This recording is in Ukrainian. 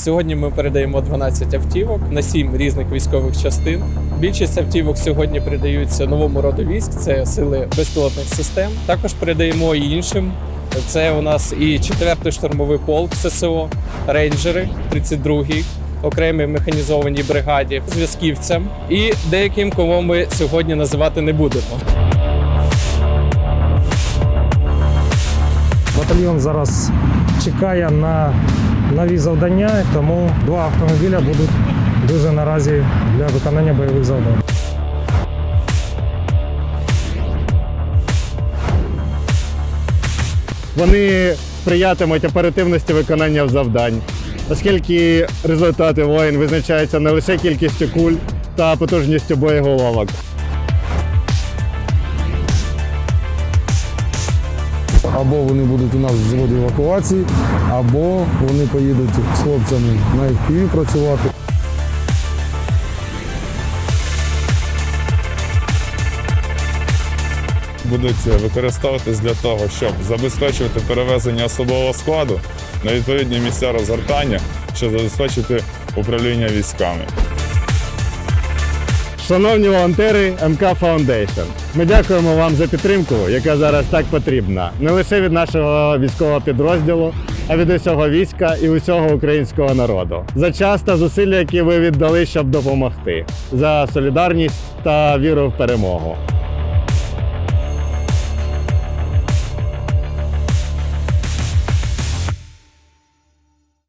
Сьогодні ми передаємо 12 автівок на 7 різних військових частин. Більшість автівок сьогодні передаються новому роду військ, це сили безпілотних систем. Також передаємо і іншим. Це у нас і 4-й штурмовий полк ССО, рейнджери, 32-й, окремій механізованій бригаді, зв'язківцям і деяким, кого ми сьогодні називати не будемо. Батальйон зараз чекає на нові завдання, тому два автомобіля будуть дуже наразі для виконання бойових завдань. Вони сприятимуть оперативності виконання завдань, оскільки результати воїн визначаються не лише кількістю куль та потужністю боєголовок. Або вони будуть у нас в заводі евакуації, або вони поїдуть з хлопцями на FPV працювати. будуть використовуватись для того, щоб забезпечувати перевезення особового складу на відповідні місця розгортання, щоб забезпечити управління військами. Шановні волонтери МК Foundation, ми дякуємо вам за підтримку, яка зараз так потрібна, не лише від нашого військового підрозділу, а від усього війська і усього українського народу. За час та зусилля, які ви віддали, щоб допомогти, за солідарність та віру в перемогу.